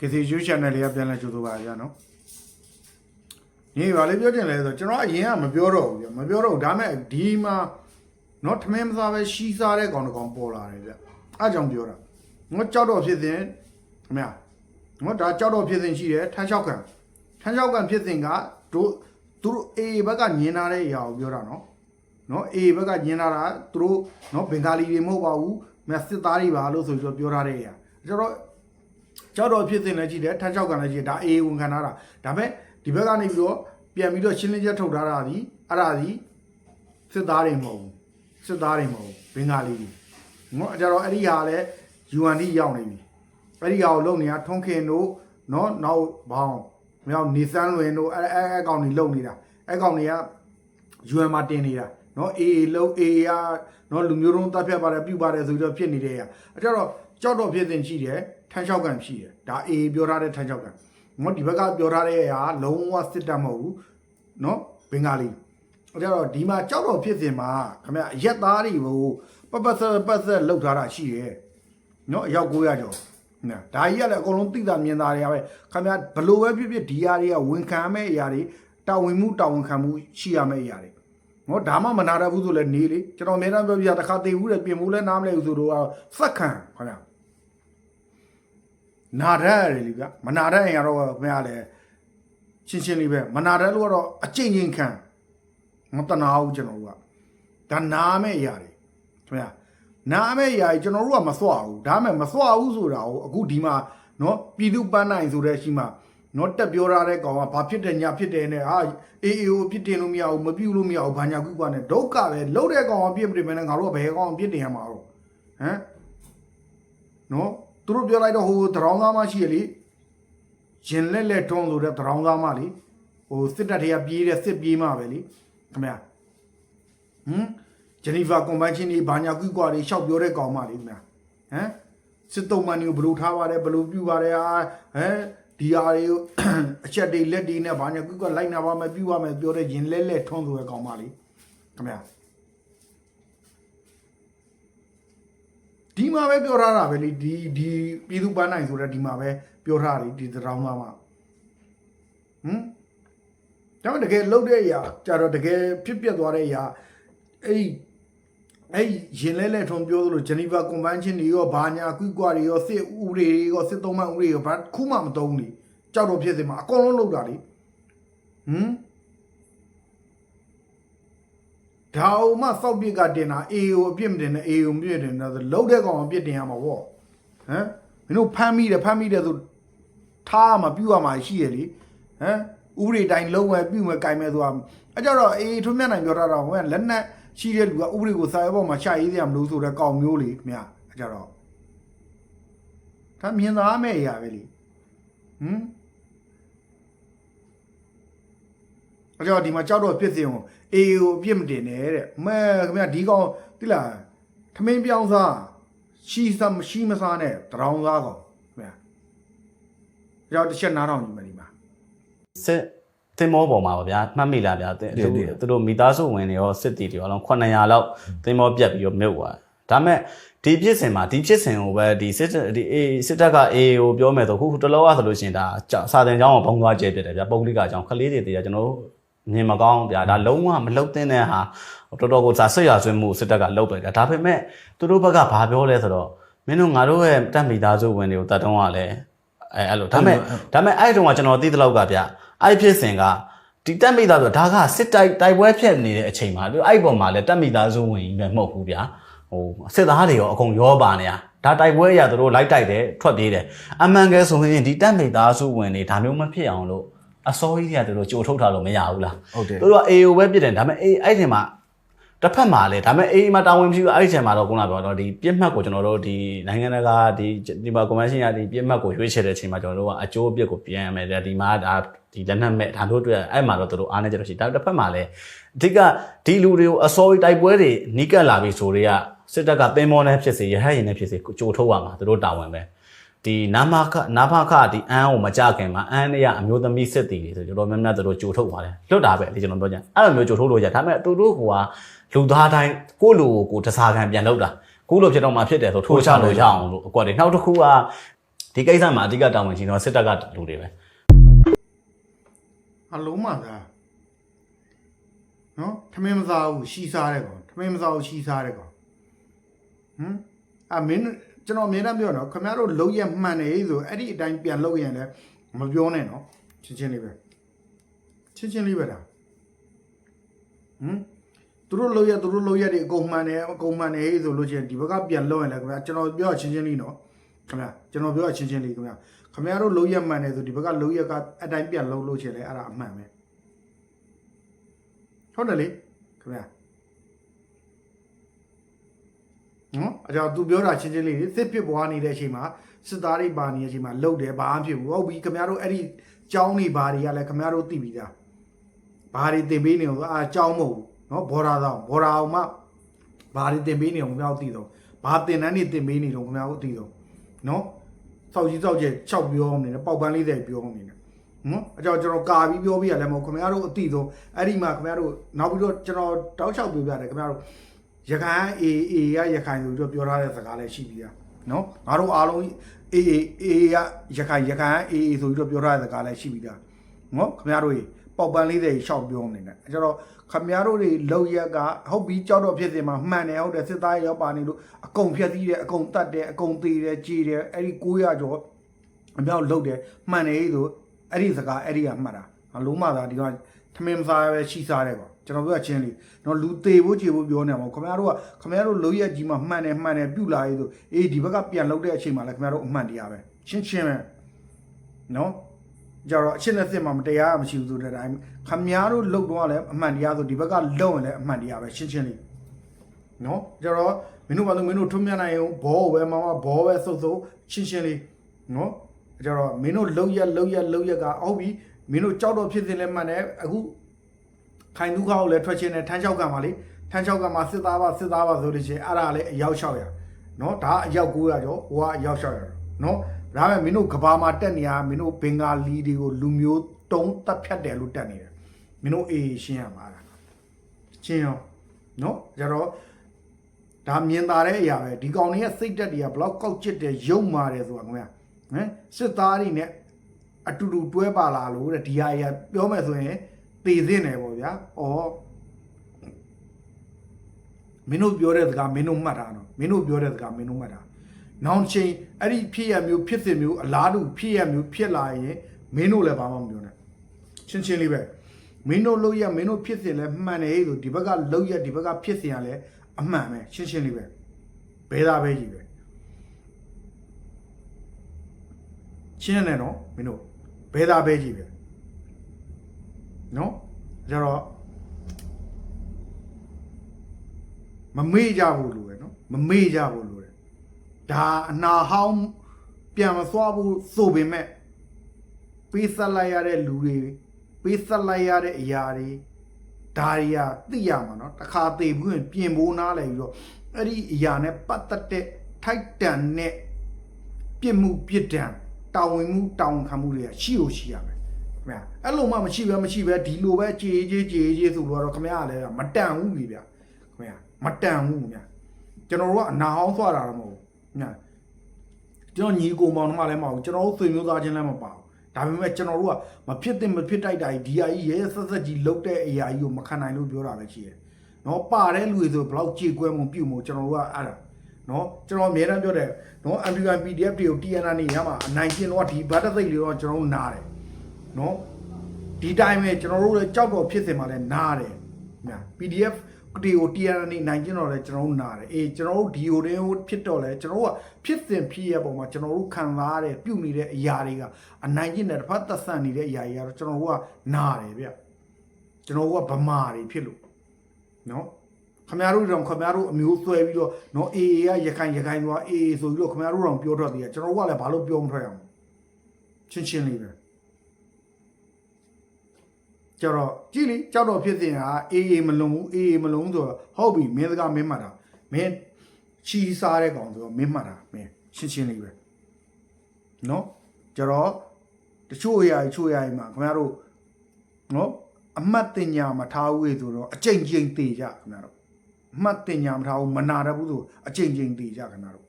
ကစီ YouTube channel လေးကပြန်လဲကြိုဆိုပါကြနော်ညီပါလေပြောချင်လဲဆိုကျွန်တော်အရင်ကမပြောတော့ဘူးပြမပြောတော့ဘူးဒါမဲ့ဒီမှာနော်ထမင်းမစားပဲရှီးစားတဲ့ကောင်တစ်ကောင်ပေါ်လာတယ်ဗျအားကြောင့်ပြောတာငါကြောက်တော့ဖြစ်စဉ်ခင်ဗျာငါဒါကြောက်တော့ဖြစ်စဉ်ရှိတယ်ထမ်းလျှောက်ခံထမ်းလျှောက်ခံဖြစ်စဉ်ကတို့သူတို့အေဘက်ကညင်လာတဲ့အရာကိုပြောတာနော်နော်အေဘက်ကညင်လာတာသူတို့နော်ဘင်္ဂါလီတွေမဟုတ်ပါဘူးမက်စစ်သားတွေပါလို့ဆိုပြီးတော့ပြောထားတဲ့အရာကျွန်တော် ကြောက်တော့ဖြစ်စဉ်လည်းရှိတယ်ထမ်းချောက်ကန်လည်းရှိတယ်ဒါအေးဝန်ခံထားတာဒါပေမဲ့ဒီဘက်ကနေပြီးတော့ပြန်ပြီးတော့ရှင်းလင်းချက်ထုတ်ထားတာဒီအဲ့ဒါဒီစစ်သားတွေမဟုတ်ဘူးစစ်သားတွေမဟုတ်ဘူးဘင်္ဂါလီတွေငေါ့ကြတော့အဲ့ဒီဟာလည်း UND ရောက်နေပြီအဲ့ဒီဟာကိုလုံနေတာထွန်းခင်တို့နော်နောက်ဘောင်းမြောက်နေစန်းလွင်တို့အဲ့အဲ့အဲ့ကောင်တွေလုံနေတာအဲ့ကောင်တွေက UN မှာတင်နေတာ နော်အေးလုံအေးရနော်လူမျိုးတုံးတပ်ဖြတ်ပါတယ်ပြုတ်ပါတယ်ဆိုပြီးတော့ဖြစ်နေတဲ့ရအဲ့တော့ကြောက်တော့ဖြစ်စဉ်ရှိတယ်ထမ်းလျှောက်ကန်ရှိတယ်ဒါအေးပြောထားတဲ့ထမ်းလျှောက်ကန်ငေါဒီဘက်ကပြောထားတဲ့ဟာလုံးဝစစ်တပ်မဟုတ်ဘူးနော်ဘင်္ဂါလီအဲ့တော့ဒီမှာကြောက်တော့ဖြစ်စဉ်မှာခင်ဗျအရက်သားတွေကိုပပဆက်ပဆက်လောက်ထားတာရှိတယ်နော်အယောက်900ကျော်နော်ဒါကြီးကလည်းအကုန်လုံးသိတာမြင်တာတွေကပဲခင်ဗျဘလို့ပဲဖြစ်ဖြစ်ဒီဟာတွေကဝန်ခံမဲ့အရာတွေတာဝန်မှုတာဝန်ခံမှုရှိရမယ့်အရာတွေ ငေါဒါမှမနာရဘူးဆိုလဲနေလေကျွန်တော်အများအားပြောပြတခါတည်ဘူးလေပြင်ဘူးလဲနားမလဲဘူးဆိုတော့စက်ခံခင်ဗျာနာရတယ်လေဗျာမနာရရင်ကတော့ခင်ဗျာလေရှင်းရှင်းလေးပဲမနာရလို့ကတော့အကျင့်ချင်းခံမတနာဘူးကျွန်တော်တို့ကဒါနာမဲ့အရာတွေခင်ဗျာနာမဲ့အရာကြီးကျွန်တော်တို့ကမစွဘူးဒါမဲ့မစွဘူးဆိုတာကိုအခုဒီမှာနော်ပြည်သူပန်းနိုင်ဆိုတဲ့ရှိမှ နော်တက်ပြောရတဲ့ကောင်ကဘာဖြစ်တယ်ညာဖြစ်တယ်နဲ့ဟာအေးအေးကိုပြစ်တင်လို့မရဘူးမပြူလို့မရဘူးဘာညာကုကွာနဲ့ဒုက္ခပဲလှုပ်တဲ့ကောင်ကပြစ်မတင်မနဲ့ငါတို့ကဘယ်ကောင်ပြစ်တင်ရမှာတော့ဟမ်နော်သူတို့ပြောလိုက်တော့ဟိုတရောင်းသားမရှိရလေရင်လက်လက်ထုံးဆိုတဲ့တရောင်းသားမလေဟိုစစ်တပ်တွေကပြေးတဲ့စစ်ပြေးမှပဲလေခင်ဗျာဟမ်ဂျနီဗာကွန်ဗန်းချင်းကြီးဘာညာကုကွာတွေရှောက်ပြောတဲ့ကောင်မလေခင်ဗျာဟမ်စစ်တုံးမန်တွေကိုဘယ်လိုထားပါတယ်ဘယ်လိုပြုပါတယ်ဟာဟမ် ဒီဟာတွေကိုအချက်တွေလက်တွေနဲ့ဘာညာကုကွာလိုက်နာပါမယ်ပြုပါမယ်ပြောတဲ့ရင်လက်လက်ထုံးဆိုတဲ့ကောင်မလေခင်ဗျာဒီမှာပဲပြောထားတာပဲလေဒီဒီပြည်သူပန်းနိုင်ဆိုတဲ့ဒီမှာပဲပြောထားတယ်ဒီသရောင်းသားမှာဟမ်ဒါပေမဲ့တကယ်လှုပ်တဲ့အရာကြတော့တကယ်ဖြစ်ပျက်သွားတဲ့အရာအဲ့ဒီ အဲ့ဒီရင်လဲလဲထုံပြောသလိုဂျနီဗာကွန်ဗန်းရှင်းတွေရောဘာညာကွီကွာတွေရောစစ်ဥတွေရောစစ်သုံးမှန်ဥတွေရောဘာခုမှမတုံးလေကြောက်တော့ဖြစ်စင်မှာအကုန်လုံးလှုပ်တာလေဟမ်ဒါအုံမစောက်ပြစ်ကတင်တာအေကိုအပြစ်မတင်နဲ့အေကိုမပြစ်တင်တာဆိုလှုပ်တဲ့ကောင်အပြစ်တင်ရမှာဗောဟမ်မင်းတို့ဖမ်းမိတယ်ဖမ်းမိတယ်ဆိုထားမှာပြုတ်ရမှာရှိရလေဟမ်ဥပဒေတိုင်းလုံးဝပြုတ်မယ်ကင်မယ်ဆိုတာအကြတော့အေးထွန်းမြတ်နိုင်ပြောတာတော့ဟိုကလက်နက် ရှိတဲ့လူကဥပဒေကိုစာရေးပေါ်မှာရှာရေးစရာမလိုဆိုတဲ့ကောင်မျိုးလေခင်ဗျအကြတော့ဒါမြင်သားမဲ့အရာပဲလေဟမ်အကြတော့ဒီမှာကြောက်တော့ဖြစ်စင်ကိုအေးကိုအပြစ်မတင်နဲ့တဲ့မဲခင်ဗျဒီကောင်တိလားထမင်းပြောင်းစားရှိစမ်းရှိမစားနဲ့တရောင်းစားကောင်ခင်ဗျအကြတော့တစ်ချက်နားထောင်ကြည့်မယ်ဒီမှာစစ် တင်မောပေါ်မှာပါဗျာမှတ်မိလားဗျာသူသူတို့မိသားစုဝင်တွေရောစစ်တီတွေရောအလုံး900လောက်တင်မောပြတ်ပြီးတော့မြုပ်သွားဒါမဲ့ဒီဖြစ်စဉ်မှာဒီဖြစ်စဉ်ကိုပဲဒီစစ်ဒီအေစစ်တပ်ကအေကိုပြောမယ်ဆိုခုတလောကဆိုလို့ရှိရင်ဒါစာတင်ကျောင်းကိုဘုံသွားကျဲပြတယ်ဗျာပုံလိကအကြောင်းခလေးတွေတည်းကကျွန်တော်တို့မြင်မကောင်းဗျာဒါလုံးဝမလုတ်တဲ့ဟာတော်တော်ကိုစာဆွရဆွမှုစစ်တပ်ကလုတ်ပဲဒါပေမဲ့သူတို့ဘက်ကဘာပြောလဲဆိုတော့မင်းတို့ငါတို့ရဲ့တက်မိသားစုဝင်တွေကိုတတ်တုံးကလည်းအဲအဲ့လိုဒါပေမဲ့ဒါပေမဲ့အဲ့တုန်းကကျွန်တော်သိတဲ့လောက်ကဗျ အဲ့ဖြစ်စဉ်ကဒီတက်မိသားဆိုဒါကစစ်တိုက်တိုက်ပွဲဖြစ်နေတဲ့အချိန်မှာသူအဲ့ပေါ်မှာလည်းတက်မိသားစုဝင်ကြီးပဲမဟုတ်ဘူးဗျာဟိုစစ်သားတွေရောအကုန်ရောပါနေတာဒါတိုက်ပွဲအရာသူတို့လိုက်တိုက်တယ်ထွက်ပြေးတယ်အမှန်ကဲဆိုရင်ဒီတက်မိသားစုဝင်တွေဒါမျိုးမဖြစ်အောင်လို့အစောကြီးတွေကသူတို့ကြိုထုတ်ထားလို့မရဘူးလားဟုတ်တယ်သူတို့က AO ပဲပြစ်တယ်ဒါပေမဲ့ A အဲ့ဒီမှာတစ်ဖက်မှာလဲဒါပေမဲ့ A မှာတာဝန်မရှိဘူးအဲ့ဒီချိန်မှာတော့ခုနကပြောတော့ဒီပြစ်မှတ်ကိုကျွန်တော်တို့ဒီနိုင်ငံတကာဒီဒီမှာ convention ရဒီပြစ်မှတ်ကိုရွေးချယ်တဲ့အချိန်မှာကျွန်တော်တို့ကအကျိုးအပြစ်ကိုပြန်ရမယ်ဒီမှာဒါ ဒီလက်နက်မဲ့ဒါတို့တွေ့အဲ့မှာတော့သူတို့အားနေကြလို့ရှိဒါတစ်ဖက်မှာလဲအဓိကဒီလူတွေကိုအစောကြီးတိုက်ပွဲတွေနီးကပ်လာပြီဆိုတွေကစစ်တပ်ကပင်မောနဲ့ဖြစ်စေရဟတ်ရင်နဲ့ဖြစ်စေကြိုထုတ်ရမှာသူတို့တာဝန်ပဲဒီနာမခနာဖခဒီအန်းကိုမကြခင်မှာအန်းတွေကအမျိုးသမီးစစ်တီတွေဆိုကျွန်တော်များများတို့ကြိုထုတ်ပါတယ်လွတ်တာပဲဒီကျွန်တော်ပြောကြအဲ့လိုမျိုးကြိုထုတ်လို့ရဒါပေမဲ့သူတို့ကလူသားတိုင်းကိုယ့်လူကိုကိုယ်တစားခံပြန်လောက်တာကိုယ့်လိုဖြစ်တော့မှဖြစ်တယ်ဆိုထိုးချလို့ရအောင်လို့အကွက်တွေနောက်တစ်ခုကဒီကိစ္စမှာအဓိကတာဝန်ရှိတော့စစ်တပ်ကလူတွေပဲ အလုံးမှသာနော်ထမင်းမစားဘူးရှီစားတဲ့ကောင်ထမင်းမစားဘူးရှီစားတဲ့ကောင်ဟမ်အမင်းကျွန်တော်အမြဲတမ်းပြောနော်ခင်ဗျားတို့လုံးရမှန်နေဆိုအဲ့ဒီအတိုင်းပြန်လုပ်ရင်လည်းမပြောနဲ့နော်ချင်းချင်းလေးပဲချင်းချင်းလေးပဲဒါဟမ်သူတို့လုံးရသူတို့လုံးရတွေအကုန်မှန်တယ်အကုန်မှန်တယ်ဆိုလို့ချင်းဒီဘက်ကပြန်လုပ်ရင်လည်းခင်ဗျာကျွန်တော်ပြောချင်းချင်းလေးနော်ခင်ဗျာကျွန်တော်ပြောချင်းချင်းလေးခင်ဗျာ ခင်ဗျားတို့လုံးရမှန်တယ်ဆိုဒီဘက်ကလုံးရကအတိုင်းပြန်လုပ်လို့ချင်းလဲအဲ့ဒါအမှန်ပဲဟုတ်တယ်လေခင်ဗျာနော်အကြောင်းသူပြောတာချင်းချင်းလေးစစ်ဖြစ်ပွားနေတဲ့အချိန်မှာစစ်သားတွေပါနေတဲ့အချိန်မှာလှုပ်တယ်ဘာမှဖြစ်ဘူးဟုတ်ပြီခင်ဗျားတို့အဲ့ဒီကြောင်းနေဘာတွေကလည်းခင်ဗျားတို့သိပြီးသားဘာတွေတင်ပေးနေအောင်အာကြောင်းမဟုတ်ဘူးနော်ဘော်ဒါတော့ဘော်ဒါအောင်မှဘာတွေတင်ပေးနေအောင်ခင်ဗျားတို့သိတော့ဘာတင်တန်းတွေတင်ပေးနေတော့ခင်ဗျားတို့သိတော့နော် စောက်ကြီးစောက်ကျဲ6ပြောနေတယ်ပေါက်ပန်းလေးတွေပြောနေတယ်နော်အကြောင်းကျွန်တော်ကာပြီးပြောပြရလဲမဟုတ်ခင်ဗျားတို့အသိဆုံးအဲ့ဒီမှာခင်ဗျားတို့နောက်ပြီးတော့ကျွန်တော်တောက်လျှောက်ပြောပြတယ်ခင်ဗျားတို့ရခိုင်အေအေရရခိုင်ဆိုပြီးတော့ပြောထားတဲ့စကားလည်းရှိပြီလားနော်ငါတို့အားလုံးအေအေအေရရခိုင်ရခိုင်အေအေဆိုပြီးတော့ပြောထားတဲ့စကားလည်းရှိပြီလားနော်ခင်ဗျားတို့ရေပေါက်ပန်းလေးတွေရှောက်ပြောနေတယ်အဲကြတော့ ခင်ဗျားတို့တွေလောက်ရက်ကဟုတ်ပြီကြောက်တော့ဖြစ်စင်မှာမှန်တယ်ဟုတ်တယ်စစ်သားရောက်ပါနေလို့အကုန်ဖြက်သီးတယ်အကုန်တတ်တယ်အကုန်သေးတယ်ကြေတယ်အဲ့ဒီ900ကျော်အမြောက်လုတ်တယ်မှန်တယ်ဆိုအဲ့ဒီစကားအဲ့ဒီကမှတ်တာအလုံးမသာဒီကထမင်းမစားပဲရှိစားတယ်ပေါ့ကျွန်တော်ပြောချင်းလေးနော်လူသေးဖို့ခြေဖို့ပြောနေမှာခင်ဗျားတို့ကခင်ဗျားတို့လုံးရက်ကြီးမှာမှန်တယ်မှန်တယ်ပြုတ်လာရေးဆိုအေးဒီဘက်ကပြန်လုတ်တဲ့အချိန်မှာလည်းခင်ဗျားတို့အမှန်တရားပဲရှင်းရှင်းပဲနော် ကြတော့အရှင်းနဲ့စစ်မှာမတရားမရှိဘူးဆိုတဲ့အတိုင်းခင်ဗျားတို့လုတ်တော့လည်းအမှန်တရားဆိုဒီဘက်ကလုံရင်လည်းအမှန်တရားပဲရှင်းရှင်းလေးနော်ကြတော့မင်းတို့ဘာလို့မင်းတို့ထွန်းမြတ်နိုင်အောင်ဘောပဲမမဘောပဲစုပ်စုပ်ရှင်းရှင်းလေးနော်ကြတော့မင်းတို့လုံရက်လုံရက်လုံရက်ကအောက်ပြီမင်းတို့ကြောက်တော့ဖြစ်စင်လဲမှန်တယ်အခုခိုင်ဒုက္ခကိုလည်းထွက်ချင်းနဲ့ထမ်းလျှောက်ကံပါလေထမ်းလျှောက်ကံမှာစစ်သားပါစစ်သားပါဆိုလို့ရှိရင်အဲ့ဒါလည်းအယောက်600နော်ဒါအယောက်900ကျော်ဟိုကအယောက်600နော် ဒါပေမဲ့မင်းတို့ကဘာမှာတက်နေရမင်းတို့ဘင်္ဂါလီတွေကိုလူမျိုးတုံးတက်ဖြတ်တယ်လို့တက်နေတယ်မင်းတို့အေးရှင်းရမှာလားရှင်းရောနော်ကြတော့ဒါမြင်သာတဲ့အရာပဲဒီကောင်တွေရဲ့စိတ်တက်တွေကဘလောက်ကောက်ကျစ်တယ်ယုံမာတယ်ဆိုတာခင်ဗျာဟမ်စစ်သားတွေနဲ့အတူတူတွဲပါလာလို့တဲ့ဒီဟာကြီးပြောမယ်ဆိုရင်သေသင့်တယ်ပေါ့ဗျာဩမင်းတို့ပြောတဲ့စကားမင်းတို့မှတ်တာနော်မင်းတို့ပြောတဲ့စကားမင်းတို့မှတ်တာ နောင်ချိန်အဲ့ဒီဖြစ်ရမျိုးဖြစ်စဉ်မျိုးအလားတူဖြစ်ရမျိုးဖြစ်လာရင်မင်းတို့လည်းဘာမှမပြောနဲ့ချင်းချင်းလေးပဲမင်းတို့လုပ်ရမင်းတို့ဖြစ်စဉ်လည်းမှန်တယ်ဆိုဒီဘက်ကလုပ်ရဒီဘက်ကဖြစ်စဉ်ကလည်းအမှန်ပဲရှင်းရှင်းလေးပဲဘဲသားပဲကြီးပဲရှင်းနေနော်မင်းတို့ဘဲသားပဲကြီးပဲနော်ကြတော့မမေ့ကြဘူးလို့ပဲနော်မမေ့ကြဘူးလို့တယ် ဒါအနာဟောင်းပြန်မသွားဘူးဆိုပေမဲ့ပေးဆက်လိုက်ရတဲ့လူတွေပေးဆက်လိုက်ရတဲ့အရာတွေဒါတွေကသိရမှာနော်တစ်ခါသိဘူးရင်ပြင်ဖို့နားလဲပြီးတော့အဲ့ဒီအရာနဲ့ပတ်သက်တဲ့ထိုက်တန်တဲ့ပြစ်မှုပြစ်ဒဏ်တာဝန်မှုတာဝန်ခံမှုတွေကရှိလို့ရှိရမယ်ခင်ဗျာအဲ့လိုမှမရှိပဲမရှိပဲဒီလိုပဲကြေးကြေးကြေးကြေးဆိုတော့ခင်ဗျာကလည်းမတန်ဘူးကြီးဗျာခင်ဗျာမတန်ဘူးခင်ဗျာကျွန်တော်တို့ကအနာဟောင်းသွားတာတော့မဟုတ်ဘူး ခင်ဗျာကျွန်တော်ညီကိုမောင်နှမလည်းမဟုတ်ဘူးကျွန်တော်တို့ဆွေမျိုးသားချင်းလည်းမပါဘူးဒါပေမဲ့ကျွန်တော်တို့ကမဖြစ်သင့်မဖြစ်တိုက်တာကြီးဒီအကြီးရဲဆက်ဆက်ကြီးလုတ်တဲ့အရာကြီးကိုမခံနိုင်လို့ပြောတာပဲရှိတယ်နော်ပါတဲ့လူတွေဆိုဘယ်လောက်ကြေကွဲမှုပြုမှုကျွန်တော်တို့ကအဲ့ဒါနော်ကျွန်တော်အများတမ်းပြောတယ်နော် American PDF တွေကို TNR နေရမှာအနိုင်ကျင်တော့ဒီဘတ်တသိက်လေးတော့ကျွန်တော်တို့နားတယ်နော်ဒီတိုင်းပဲကျွန်တော်တို့လည်းကြောက်တော့ဖြစ်စင်မှာလည်းနားတယ်ညာ PDF ဒီကို TNR နေနိုင်ကျင်တော့လည်းကျွန်တော်တို့နားတယ်အေးကျွန်တော်တို့ဒီကိုတင်းကိုဖြစ်တော့လဲကျွန်တော်တို့ကဖြစ်စင်ဖြစ်ရပုံမှာကျွန်တော်တို့ခံစားရတဲ့ပြုတ်နေတဲ့အရာတွေကအနိုင်ကျင်တဲ့တစ်ဖက်သက်ဆန်နေတဲ့အရာတွေကတော့ကျွန်တော်တို့ကနားတယ်ဗျကျွန်တော်တို့ကဗမာတွေဖြစ်လို့နော်ခမရတို့တော့ခမရတို့အမျိုးဆွဲပြီးတော့နော်အေအေကရခိုင်ရခိုင်သွားအေအေဆိုပြီးတော့ခမရတို့တော့ပြောထွက်သေးတယ်ကျွန်တော်တို့ကလည်းဘာလို့ပြောမထွက်အောင်ချင်းချင်းလေးပဲ ကြတော့ကြည်လီကြောက်တော့ဖြစ်စဉ်ဟာအေအေမလုံဘူးအေအေမလုံဆိုတော့ဟုတ်ပြီမင်းစကားမင်းမှတ်တာမင်းချီစားတဲ့ကောင်ဆိုတော့မင်းမှတ်တာမင်းရှင်းရှင်းလေးပဲနော်ကြတော့တချို့အရာတချို့အရာတွေမှာခင်ဗျားတို့နော်အမှတ်တင်ညာမထားဘူးလေဆိုတော့အကြိမ်ကြိမ်တေကြခင်ဗျားတို့အမှတ်တင်ညာမထားဘူးမနာတတ်ဘူးဆိုအကြိမ်ကြိမ်တေကြခင်ဗျားတို့